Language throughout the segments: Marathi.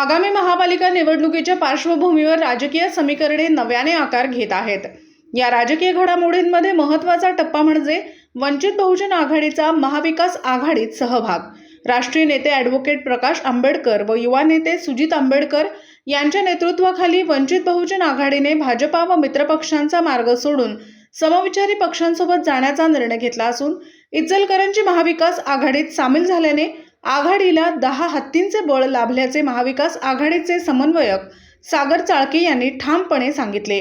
आगामी महापालिका निवडणुकीच्या पार्श्वभूमीवर राजकीय समीकरणे नव्याने आकार घेत आहेत. या राजकीय घडामोडींमध्ये महत्त्वाचा टप्पा म्हणजे वंचित बहुजन आघाडीचा महाविकास आघाडीत सहभाग. राष्ट्रीय नेते ॲडव्होकेट प्रकाश आंबेडकर व युवा नेते सुजित आंबेडकर यांच्या नेतृत्वाखाली वंचित बहुजन आघाडीने भाजपा व मित्रपक्षांचा मार्ग सोडून समविचारी पक्षांसोबत जाण्याचा निर्णय घेतला असून इचलकरंजी महाविकास आघाडीत सामील झाल्याने आघाडीला दहा हत्तींचे बळ लाभल्याचे महाविकास आघाडीचे समन्वयक सागर चाळके यांनी ठामपणे सांगितले.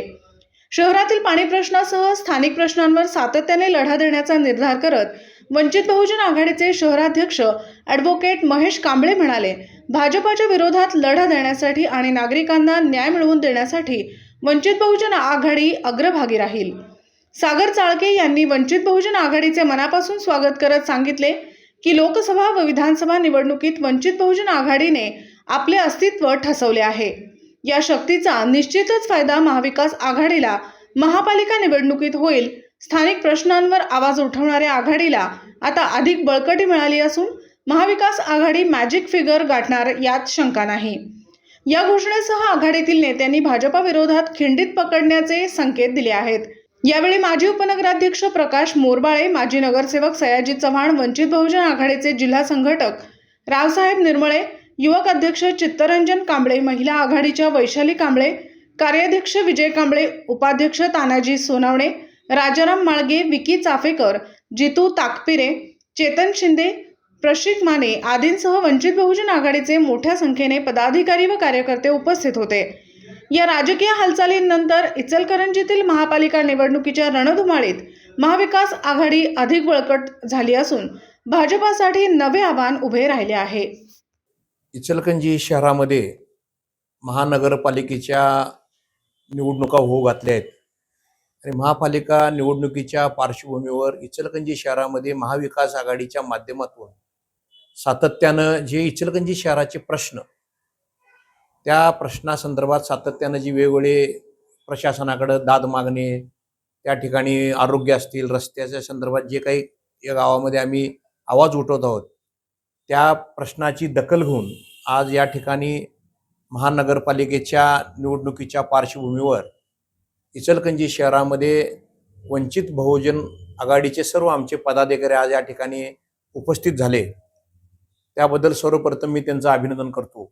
शहरातील पाणी प्रश्नासह स्थानिक प्रश्नांवर सातत्याने लढा देण्याचा निर्धार करत वंचित बहुजन आघाडीचे शहराध्यक्ष ॲडव्होकेट महेश कांबळे म्हणाले भाजपाच्या विरोधात लढा देण्यासाठी आणि नागरिकांना न्याय मिळवून देण्यासाठी वंचित बहुजन आघाडी अग्रभागी राहील. सागर चाळके यांनी वंचित बहुजन आघाडीचे मनापासून स्वागत करत सांगितले की लोकसभा व विधानसभा निवडणुकीत वंचित बहुजन आघाडीने आपले अस्तित्व ठसवले आहे. या शक्तीचा निश्चितच फायदा महाविकास आघाडीला महापालिका निवडणुकीत होईल. स्थानिक प्रश्नांवर आवाज उठवणाऱ्या आघाडीला आता अधिक बळकटी मिळाली असून महाविकास आघाडी मॅजिक फिगर गाठणार यात शंका नाही. या घोषणेसह आघाडीतील नेत्यांनी भाजपा विरोधात खिंडीत पकडण्याचे संकेत दिले आहेत. यावेळी माजी उपनगराध्यक्ष प्रकाश मोरबाळे माजी नगरसेवक सयाजी चव्हाण वंचित बहुजन आघाडीचे जिल्हा संघटक रावसाहेब निर्मळे युवक अध्यक्ष चित्तरंजन कांबळे महिला आघाडीच्या वैशाली कांबळे कार्याध्यक्ष विजय कांबळे उपाध्यक्ष तानाजी सोनावणे राजाराम माळगे विकी चाफेकर जितू ताकपिरे चेतन शिंदे प्रशिक माने आदींसह वंचित बहुजन आघाडीचे मोठ्या संख्येने पदाधिकारी व कार्यकर्ते उपस्थित होते. या राजकीय हालचालींनंतर इचलकरंजीतील महापालिका निवडणुकीच्या रणधुमाळीत महाविकास आघाडी अधिक बळकट झाली असून भाजपासाठी नवे आव्हान उभे राहिले आहे. इचलकंजी शहरामध्ये महानगरपालिकेच्या निवडणुका होऊ घातल्या आहेत. आणि महापालिका निवडणुकीच्या पार्श्वभूमीवर इचलकंजी शहरामध्ये महाविकास आघाडीच्या माध्यमातून सातत्यानं जे इचलकंजी शहराचे प्रश्न त्या प्रश्नासंदर्भात सातत्यानं जी वेगवेगळे प्रशासनाकडं दाद मागणे त्या ठिकाणी आरोग्य असतील रस्त्याच्या संदर्भात जे काही या गावामध्ये आम्ही आवाज उठवत आहोत त्या प्रश्नाची दखल घेऊन आज या ठिकाणी महानगरपालिकेच्या निवडणुकीच्या पार्श्वभूमीवर इचलकंजी शहरामध्ये वंचित बहुजन आघाडीचे सर्व आमचे पदाधिकारी आज या ठिकाणी उपस्थित झाले. त्याबद्दल सर्वप्रथम मी त्यांचं अभिनंदन करतो.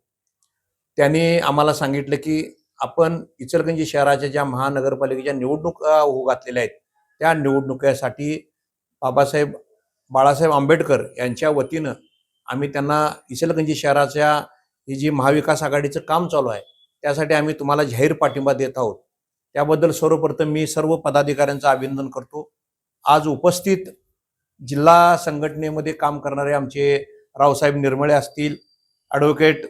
त्यांनी आम्हाला सांगितलं की आपण इचलकंजी शहराच्या ज्या महानगरपालिकेच्या निवडणुका होऊ घातलेल्या आहेत त्या निवडणुकीसाठी बाबासाहेब बाळासाहेब आंबेडकर यांच्या वतीनं आम्ही त्यांना इचलकंजी शहराच्या ही जी महाविकास आघाडीचं काम चालू आहे त्यासाठी आम्ही तुम्हाला जाहीर पाठिंबा देत आहोत. त्याबद्दल सर्वप्रथम मी सर्व पदाधिकाऱ्यांचं अभिनंदन करतो. आज उपस्थित जिल्हा संघटनेमध्ये काम करणारे आमचे रावसाहेब निर्मळे असतील ॲडव्होकेट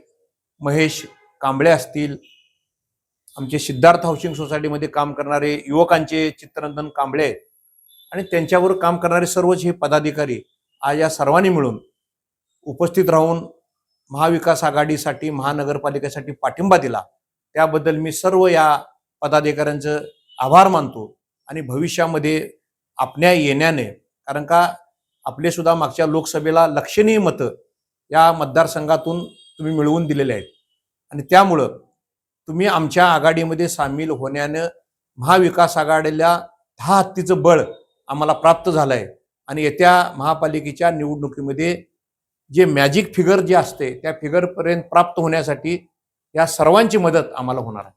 महेश कांबळे असतील आमचे सिद्धार्थ हाऊसिंग सोसायटीमध्ये काम करणारे युवकांचे चित्ररंजन कांबळे आहेत. आणि त्यांच्यावर काम करणारे सर्वच हे पदाधिकारी आज या सर्वांनी मिळून उपस्थित राहून महाविकास आघाडीसाठी महानगरपालिकेसाठी पाठिंबा दिला. त्याबद्दल मी सर्व या पदाधिकाऱ्यांचं आभार मानतो आणि भविष्यामध्ये आपल्या येण्याने कारण का आपले सुद्धा मागच्या लोकसभेला लक्षणीय मतं या मतदारसंघातून तुम्ही मिळवून दिलेले आहेत. आणि त्यामुळं तुम्ही आमच्या आघाडीमध्ये सामील होण्यानं महाविकास आघाडीला दहा हत्तीचं बळ आम्हाला प्राप्त झालं आहे आणि येत्या महापालिकेच्या निवडणुकीमध्ये जे मॅजिक फिगर जे असते त्या फिगरपर्यंत प्राप्त होण्यासाठी या सर्वांची मदत आम्हाला होणार आहे.